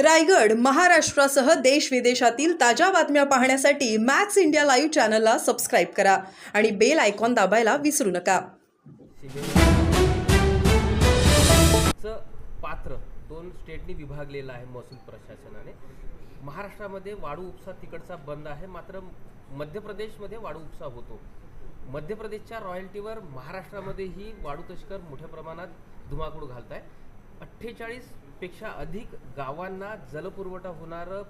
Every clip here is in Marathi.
रायगड महाराष्ट्रासह देश विदेशातील ताज्या बातम्या पाहण्यासाठी मॅक्स इंडिया लाईव्ह चॅनलला सबस्क्राईब करा आणि बेल आयकॉन दाबायला विसरू नका. पात्र दोन स्टेटनी विभागलेलं आहे महसूल प्रशासनाने. महाराष्ट्रामध्ये वाळू उपसा तिकडचा बंद आहे मात्र मध्य प्रदेशमध्ये वाळू उपसा होतो. मध्य प्रदेशच्या रॉयल्टीवर महाराष्ट्रामध्येही वाळू तस्कर मोठ्या प्रमाणात धुमाकूळ घालत आहे अठ्ठेचाळीसपेक्षा अधिक गावांना जलपुरवठा होणारं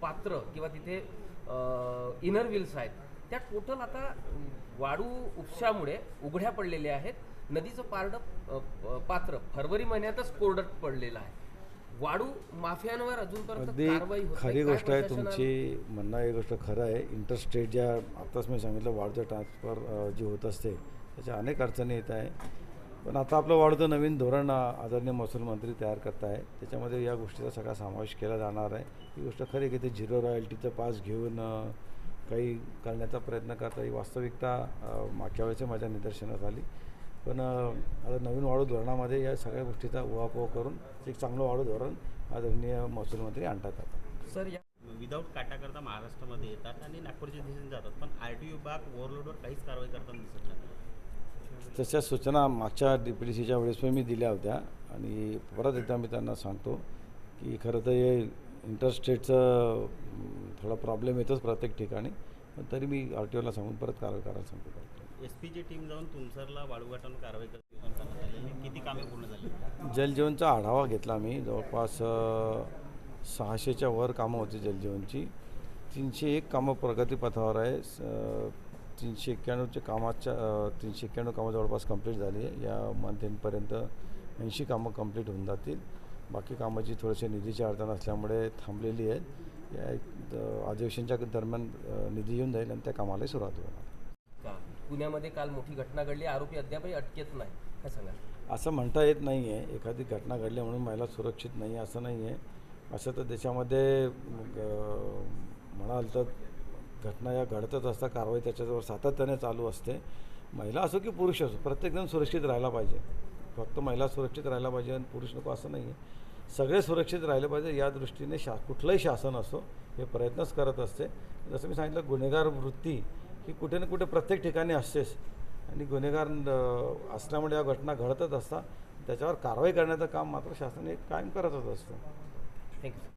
पात्र किंवा तिथे इनर व्हील्स आहेत. त्या टोटल आता वाळू उपशामुळे उघड्या पडलेल्या आहेत. नदीचं पारडं पात्र फरवरी महिन्यातच कोरडत पडलेलं आहे. वाळू माफियांवर अजूनपर्यंत खरी गोष्ट आहे तुमची म्हणणं ही गोष्ट खरं आहे. इंटरस्टेट ज्या आत्ताच मी सांगितलं वाढतं ट्रान्सफर जी होत असते त्याच्या अनेक अडचणी येत आहे. पण आता आपलं वाढतं नवीन धोरण आदरणीय महसूल मंत्री तयार करत आहे त्याच्यामध्ये या गोष्टीचा सगळा समावेश केला जाणार आहे. ही गोष्ट खरी की ते झिरो रॉयल्टीचं पास घेऊन काही करण्याचा प्रयत्न करता ही वास्तविकता मागच्या वेळेस माझ्या निदर्शनास आली. पण आता नवीन वाढू धोरणामध्ये या सगळ्या गोष्टीचा उहापोह करून एक चांगलं वाढू धोरण आदरणीय महसूल मंत्री आणतात आता. सर या विदाऊट काटाकरता महाराष्ट्रामध्ये येतात आणि नागपूरच्या दिशेने जातात पण आर टी विभाग ओव्हरलोडवर काहीच कारवाई करताना दिसत नाही. तशा सूचना मागच्या डी पी डी सीच्या वेळेस पण मी दिल्या होत्या. आणि परत एकदा मी त्यांना सांगतो की खरं तर हे इंटरस्टेटचं थोडा प्रॉब्लेम येतोच प्रत्येक ठिकाणी. पण तरी मी आर टी ओला सांगून परत कारवाई करायला सांगतो एस पीची टीम जाऊन तुमसरला वाळूघाटावर कारवाई करत किती कामे पूर्ण झाली? जलजीवनचा आढावा घेतला मी. जवळपास सहाशेच्या वर कामं होती जलजीवनची. तीनशे एक कामं प्रगतीपथावर आहे. तीनशे एक्क्याण्णवच्या कामाच्या तीनशे एक्क्याण्णव कामं जवळपास कंप्लीट झाली. आहे या मंथ एंडपर्यंत ऐंशी कामं कंप्लीट होऊन जातील. बाकी कामाची थोडीशी निधीची अडचण असल्यामुळे थांबलेली आहेत. या एक अधिवेशनच्या दरम्यान निधी येऊन जाईल आणि त्या कामालाही सुरुवात होणार पुण्यामध्ये काल मोठी घटना घडली. आरोपी अद्यापही अटकेत नाही. काय सांगा असं म्हणता येत नाही आहे एखादी घटना घडली म्हणून महिला सुरक्षित नाही असं नाही आहे असं तर देशामध्ये म्हणाल तर घटना या घडतच असतात कारवाई त्याच्याजवळ सातत्याने चालू असते. महिला असो की पुरुष असो प्रत्येकजण सुरक्षित राहायला पाहिजे. फक्त महिला सुरक्षित राहायला पाहिजे आणि पुरुष नको असं नाही आहे सगळे सुरक्षित राहिले पाहिजे या दृष्टीने शा कुठलंही शासन असो हे प्रयत्नच करत असते. जसं मी सांगितलं गुन्हेगार वृत्ती ही कुठे ना कुठे प्रत्येक ठिकाणी असतेच. आणि गुन्हेगार असल्यामुळे या घटना घडतच असतात. त्याच्यावर कारवाई करण्याचं काम मात्र शासन हे कायम करतच असतं. थँक्यू